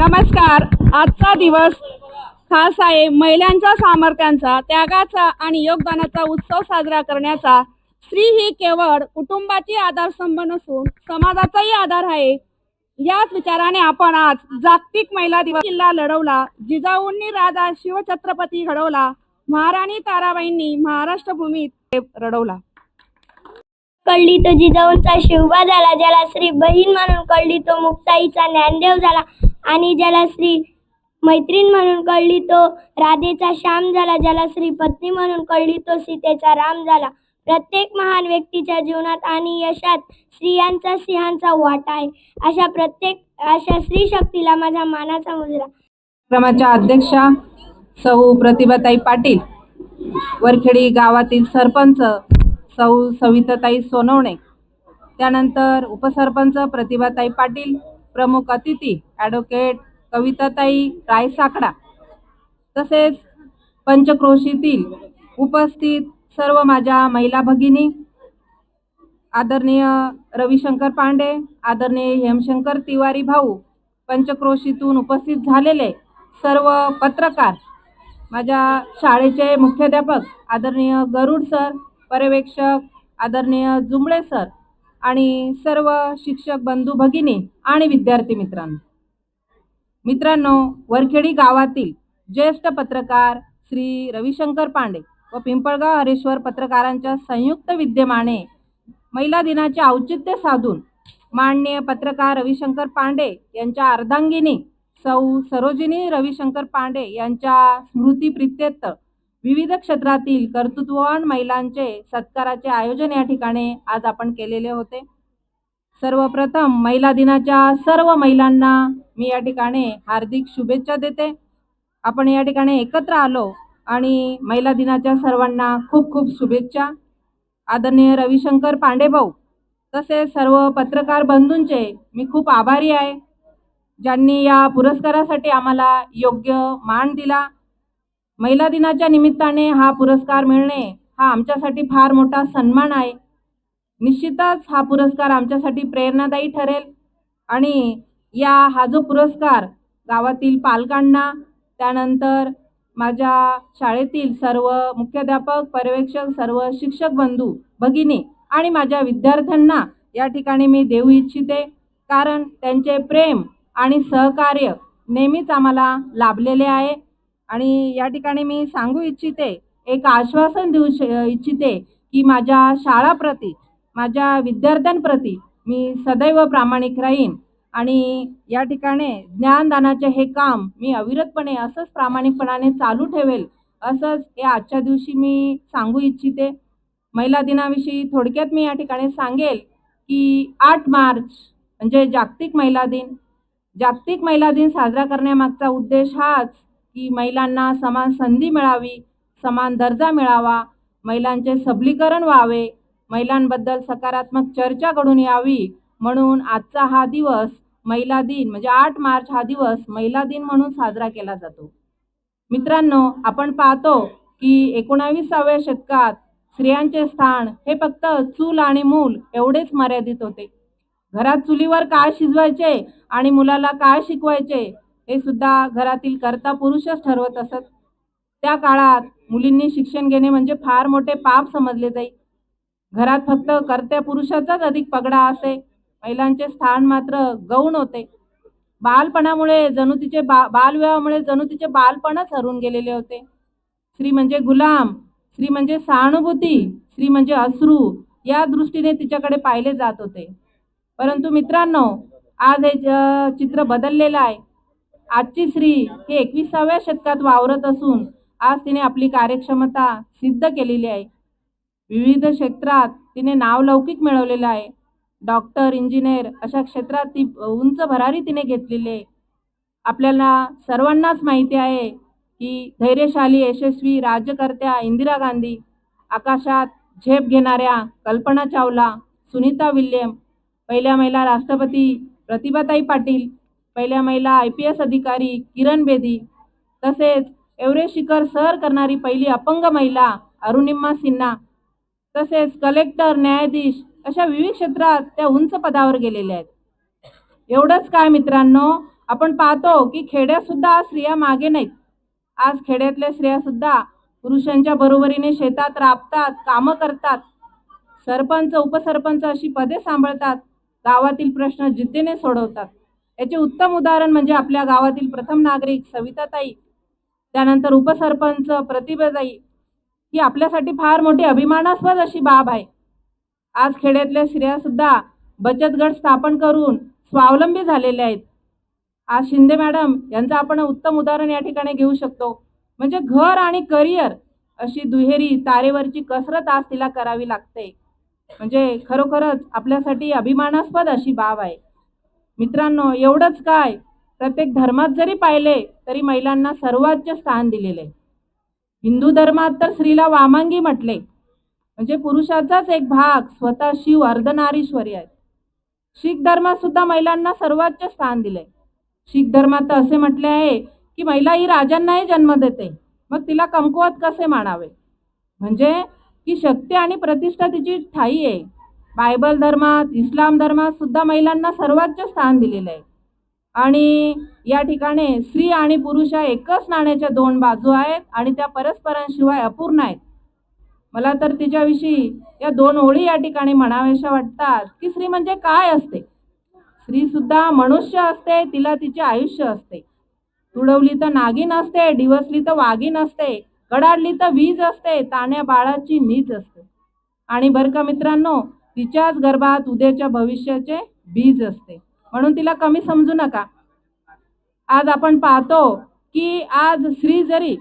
नमस्कार. आजचा दिवस खास आहे महिलांच्या सामर्थ्यांचा त्यागाचा आणि योगदानाचा उत्सव साजरा करण्याचा. स्त्री ही केवळ कुटुंबाची आधारस्तंभ नसून समाजाचाही आधार आहे. याच विचाराने आपण आज जागतिक महिला दिवस किल्ला लढवला. जिजाऊंनी राजा शिवछत्रपती घडवला. महाराणी ताराबाईंनी महाराष्ट्र भूमीत रडवला. कळली तो जिजाऊंचा शिवबा झाला ज्याला श्री बहीण म्हणून कळली तो मुक्ताईचा ज्ञानदेव झाला. आणि ज्याला श्री मैत्रीण म्हणून कळली तो राधेचा श्याम झाला ज्याला श्री पत्नी म्हणून कळली तो सीतेचा राम झाला. प्रत्येक महान व्यक्तीच्या जीवनात आणि यशात स्त्रियांचा सिंहांचा वाटा आहे. अशा प्रत्येक अशा स्त्री शक्तीला माझा मानाचा मुजरा. क्रमाच्या अध्यक्षा सौ प्रतिभाताई पाटील वरखेडी गावातील सरपंच सौ सविताताई सोनवणे त्यानंतर उपसरपंच प्रतिभाताई पाटील प्रमुख अतिथी ॲडव्होकेट कविताताई रायसाकडा तसेच पंचक्रोशीतील उपस्थित सर्व माझ्या महिला भगिनी आदरणीय रविशंकर पांडे आदरणीय हेमशंकर तिवारी भाऊ पंचक्रोशीतून उपस्थित झालेले सर्व पत्रकार माझ्या शाळेचे मुख्याध्यापक आदरणीय गरुड सर पर्यवेक्षक आदरणीय जुंबळे सर आणि सर्व शिक्षक बंधू भगिनी आणि विद्यार्थी मित्रांनो. मित्रांनो वरखेडी गावातील ज्येष्ठ पत्रकार श्री रविशंकर पांडे व पिंपळगाव हरेश्वर पत्रकारांच्या संयुक्त विद्यमाने महिला दिनाचे औचित्य साधून माननीय पत्रकार रविशंकर पांडे यांच्या अर्धांगिनी सौ सरोजिनी रविशंकर पांडे यांच्या स्मृतीप्रित्यर्थ विविध क्षेत्रातील कर्तृत्ववान महिलांचे सत्काराचे आयोजन या ठिकाणी आज आपण केलेले होते. सर्वप्रथम महिला दिनाच्या सर्व महिलांना मी या ठिकाणी हार्दिक शुभेच्छा देते. आपण या ठिकाणी एकत्र आलो आणि महिला दिनाच्या सर्वांना खूप खूप शुभेच्छा. आदरणीय रविशंकर पांडेभाऊ तसेच सर्व पत्रकार बंधूंचे मी खूप आभारी आहे. ज्यांनी या पुरस्कारासाठी आम्हाला योग्य मान दिला. महिला दिनाच्या निमित्ताने हा पुरस्कार मिळणे हा आमच्यासाठी फार मोठा सन्मान आहे. निश्चितच हा पुरस्कार आमच्यासाठी प्रेरणादायी ठरेल आणि या हा जो पुरस्कार गावातील पालकांना त्यानंतर माझ्या शाळेतील सर्व मुख्याध्यापक पर्यवेक्षक सर्व शिक्षक बंधू भगिनी आणि माझ्या विद्यार्थ्यांना या ठिकाणी मी देऊ इच्छिते. कारण त्यांचे प्रेम आणि सहकार्य नेहमीच आम्हाला लाभलेले आहे. आणि या ठिकाणी मी सांगू इच्छिते एक आश्वासन देऊ श इच्छिते की माझ्या शाळाप्रती माझ्या विद्यार्थ्यांप्रती मी सदैव प्रामाणिक राहीन. आणि या ठिकाणी ज्ञानदानाचे हे काम मी अविरतपणे असंच प्रामाणिकपणाने चालू ठेवेल असंच या आजच्या दिवशी मी सांगू इच्छिते. महिला दिनाविषयी थोडक्यात मी या ठिकाणी सांगेल की आठ मार्च म्हणजे जागतिक महिला दिन. जागतिक महिला दिन साजरा करण्यामागचा उद्देश हाच की महिलांना समान संधी मिळावी समान दर्जा मिळावा महिलांचे सबलीकरण व्हावे महिलांबद्दल सकारात्मक चर्चा घडून यावी. म्हणून आजचा हा दिवस महिला दिन म्हणजे आठ मार्च हा दिवस महिला दिन म्हणून साजरा केला जातो. मित्रांनो आपण पाहतो की एकोणावीसाव्या शतकात स्त्रियांचे स्थान हे फक्त चूल आणि मूल एवढेच मर्यादित होते. घरात चुलीवर काय शिजवायचे आणि मुलाला काय शिकवायचे हे सुद्धा घरातील कर्ता पुरुषच ठरवत असत. त्या काळात मुलींनी शिक्षण घेणे म्हणजे फार मोठे पाप समजले जाई. घरात फक्त कर्त्या पुरुषाचाच अधिक पगडा असे. महिलांचे स्थान मात्र गौण होते. बालपणामुळे जणू तिचे बा बालविवाहामुळे जणू तिचे बालपणच हरून गेलेले होते. स्त्री म्हणजे गुलाम स्त्री म्हणजे सहानुभूती स्त्री म्हणजे अश्रू या दृष्टीने तिच्याकडे पाहिले जात होते. परंतु मित्रांनो आज हे चित्र बदललेलं आहे. आजची स्त्री ही एकविसाव्या शतकात वावरत असून आज तिने आपली कार्यक्षमता सिद्ध केलेली आहे. विविध क्षेत्रात तिने नावलौकिक मिळवलेलं आहे. डॉक्टर इंजिनियर अशा क्षेत्रात ती उंच भरारी तिने घेतलेली आहे. आपल्याला सर्वांनाच माहिती आहे की धैर्यशाली यशस्वी राज्यकर्त्या इंदिरा गांधी आकाशात झेप घेणाऱ्या कल्पना चावला सुनीता विल्यम पहिल्या महिला राष्ट्रपती प्रतिभाताई पाटील पहिल्या महिला आय पी एस अधिकारी किरण बेदी तसेच एव्हरेस्ट शिखर सर करणारी पहिली अपंग महिला अरुणिमा सिन्हा तसेच कलेक्टर न्यायाधीश अशा विविध क्षेत्रात त्या उंच पदावर गेलेल्या आहेत. एवढंच काय मित्रांनो आपण पाहतो की खेड्यातसुद्धा आज स्त्रिया मागे नाहीत. आज खेड्यातल्या स्त्रियासुद्धा पुरुषांच्या बरोबरीने शेतात राबतात कामं करतात. सरपंच उपसरपंच अशी पदे सांभाळतात. गावातील प्रश्न जिद्दीने सोडवतात. याचे उत्तम उदाहरण म्हणजे आपल्या गावातील प्रथम नागरिक सविताताई त्यानंतर उपसरपंच प्रतिभाताई. ही आपल्यासाठी फार मोठी अभिमानास्पद अशी बाब आहे. आज खेड्यातल्या स्त्रिया सुद्धा बचत गट स्थापन करून स्वावलंबी झालेल्या आहेत. आज शिंदे मॅडम यांचं आपण उत्तम उदाहरण या ठिकाणी घेऊ शकतो. म्हणजे घर आणि करिअर अशी दुहेरी तारेवरची कसरत आज तिला करावी लागते. म्हणजे खरोखरच आपल्यासाठी अभिमानास्पद अशी बाब आहे. मित्रांनो एवढंच काय? प्रत्येक धर्मात जरी पाहिले तरी महिलांना सर्वोच्च स्थान दिलेले. आहे. हिंदू धर्मात तर स्त्रीला वामांगी म्हटले. म्हणजे पुरुषाचाच एक भाग स्वतः शिव अर्धनारीश्वरी आहे शीख धर्मात सुद्धा महिलांना सर्वोच्च स्थान दिले. शीख धर्मात तर असे म्हटले आहे की महिला ही राजांनाही जन्म देते. मग तिला कमकुवत कसे मानावे? म्हणजे की शक्ती आणि प्रतिष्ठा तिची ठाई आहे. बायबल धर्मात इस्लाम धर्मात सुद्धा महिलांना सर्वोच्च स्थान दिलेलं आहे. आणि या ठिकाणी स्त्री आणि पुरुष या एकच नाण्याच्या दोन बाजू आहेत आणि त्या परस्परांशिवाय अपूर्ण आहेत. मला तर तिच्याविषयी या दोन ओळी या ठिकाणी म्हणाव्याशा वाटतात की स्त्री म्हणजे काय असते? स्त्री सुद्धा मनुष्य असते तिला तिचे आयुष्य असते. तुडवली तर नागिन असते डिवसली तर वाघीण असते कडाडली तर वीज असते ताण्या बाळाची नीज असते. आणि बरं का मित्रांनो तिच्याच गर्भात उद्याच्या भविष्याचे बीज असते. म्हणून तिला कमी समजू नका. आज आपण पाहतो की आज स्त्री जरी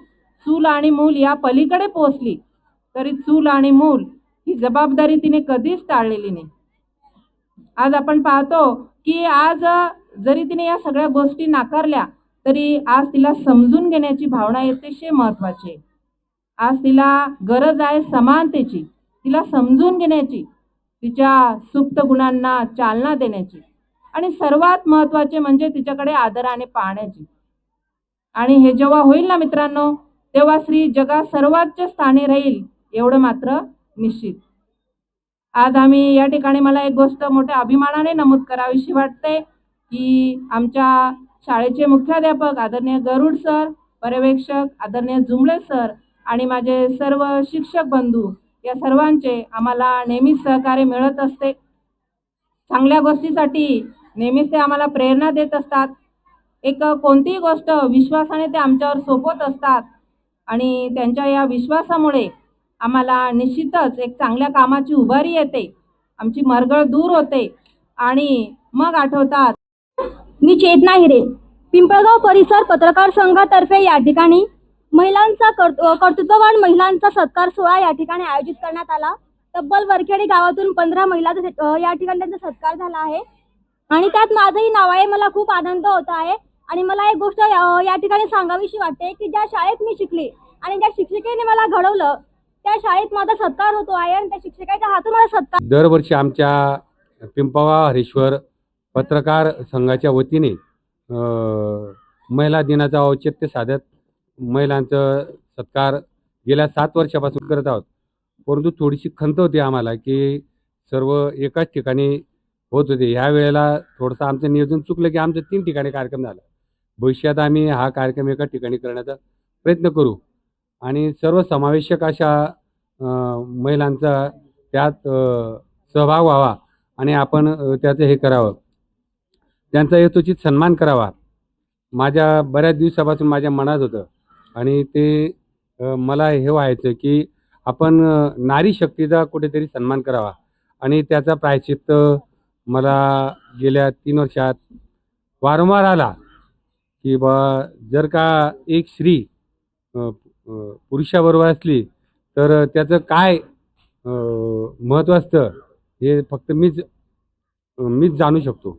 चूल आणि मूल या पलीकडे पोचली तरी चूल आणि मूल ही जबाबदारी तिने कधीच टाळलेली नाही. आज आपण पाहतो की आज जरी तिने या सगळ्या गोष्टी नाकारल्या तरी आज तिला समजून घेण्याची भावना अतिशय महत्वाची आहे. आज तिला गरज आहे समानतेची तिला समजून घेण्याची. तिच्या सुप्त गुणांना चालना देण्याची आणि सर्वात महत्त्वाचे म्हणजे तिच्याकडे आदराने पाहण्याची. आणि हे जेव्हा होईल ना मित्रांनो तेव्हा स्त्री जगात सर्वोच्च स्थानी राहील एवढं मात्र निश्चित. आज आम्ही या ठिकाणी मला एक गोष्ट मोठ्या अभिमानाने नमूद करावीशी वाटते की आमच्या शाळेचे मुख्याध्यापक आदरणीय गरुड सर पर्यवेक्षक आदरणीय जुंबळे सर आणि माझे सर्व शिक्षक बंधू या सर्वांचे आम्हाला नेहमीच सहकार्य मिळत असते. चांगल्या गोष्टीसाठी नेहमीच ते आम्हाला प्रेरणा देत असतात. एक कोणतीही गोष्ट विश्वासाने ते आमच्यावर सोपवत असतात आणि त्यांच्या या विश्वासामुळे आम्हाला निश्चितच एक चांगल्या कामाची उभारी येते. आमची मरगळ दूर होते आणि मग आठवतात. मी चेतना हिरे पिंपळगाव परिसर पत्रकार संघातर्फे या ठिकाणी महिलांचा कर्त- कर्तृत्ववान महिलांचा सत्कार सोहळा या ठिकाणी आयोजित करण्यात आला. तब्बल वरखेडी गावातून पंधरा महिला या ठिकाणी त्यांचा सत्कार झाला आहे. आणि त्यात माझंही नाव आहे मला खूप आनंद होत आहे. आणि मला एक गोष्ट या ठिकाणी सांगावीशी वाटते की ज्या शाळेत मी शिकली आणि ज्या शिक्षिकेने मला घडवलं त्या शाळेत माझा सत्कार होतो आहे आणि त्या शिक्षिकेच्या हातून मला सत्कार दरवर्षी आमच्या पिंपवा हरेश्वर पत्रकार संघाच्या वतीने महिला दिनाचं औचित्य साधत महिलांचं सत्कार गेल्या सात वर्षापासून करत आहोत. परंतु थोडीशी खंत होती आम्हाला की सर्व एकाच ठिकाणी होत होते. ह्या वेळेला थोडंसं आमचं नियोजन चुकलं की आमचं तीन ठिकाणी कार्यक्रम झाला. भविष्यात आम्ही हा कार्यक्रम एका ठिकाणी करण्याचा प्रयत्न करू. आणि सर्व समावेशक अशा महिलांचा त्यात सहभाग व्हावा आणि आपण त्याचं हे करावं. त्यांचा यथोचित सन्मान करावा. माझ्या बऱ्याच दिवसापासून माझ्या मनात होतं आणि ते मला हे व्हायचं की आपण नारी शक्तीचा कुठेतरी सन्मान करावा. आणि त्याचा प्रायश्चित्त मला गेल्या तीन वर्षात वारंवार आला की बा जर का एक स्त्री पुरुषाबरोबर असली तर त्याचं काय महत्त्व असतं हे फक्त मीच मीच जाणू शकतो.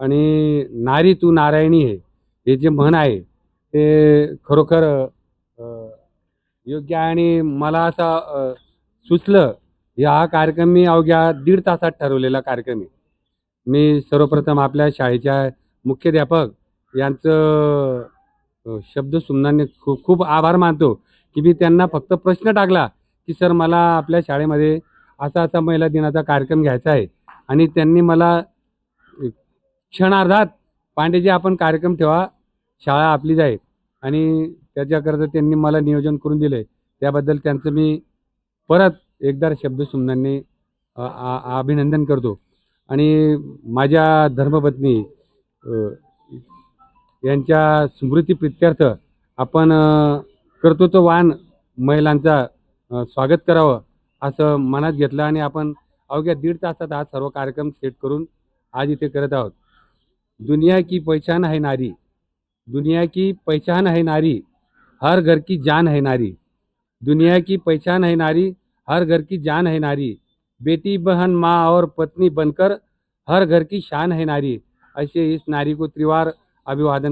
आणि नारी तू नारायणी आहे हे जे म्हण आहे ते खरोखर योग्य आहे आणि मला असं सुचलं या हा कार्यक्रम मी अवघ्या दीड तासात ठरवलेला कार्यक्रम आहे. मी सर्वप्रथम आपल्या शाळेच्या मुख्याध्यापक यांचं शब्द सुमनाने खूप खूप आभार मानतो की मी त्यांना फक्त प्रश्न टाकला की सर मला आपल्या शाळेमध्ये असा असा महिला दिनाचा कार्यक्रम घ्यायचा आहे आणि त्यांनी मला क्षणार्धात पांडेजी आपण कार्यक्रम ठेवा शाळा आपलीच आहे आणि त्याच्याकरता त्यांनी मला नियोजन करून दिलं. आहे त्याबद्दल त्यांचं मी परत एकदा शब्द सुमनांनी आ- अभिनंदन करतो. आणि माझ्या धर्मपत्नी यांच्या यांच्या स्मृतीप्रित्यर्थ आपण अ, कर्तृत्ववान महिलांचा स्वागत करावं असं मनात घेतलं आणि आपण अवघ्या दीड तासात हा सर्व कार्यक्रम सेट करून आज इथे करत आहोत. दुनिया की पहचान आहे नारी. दुनिया की पहचान है नारी हर घर की जान है नारी। दुनिया की पहचान है नारी हर घर की जान है नारी। बेटी बहन माँ और पत्नी बनकर हर घर की शान है नारी। ऐसे इस नारी को त्रिवार अभिवादन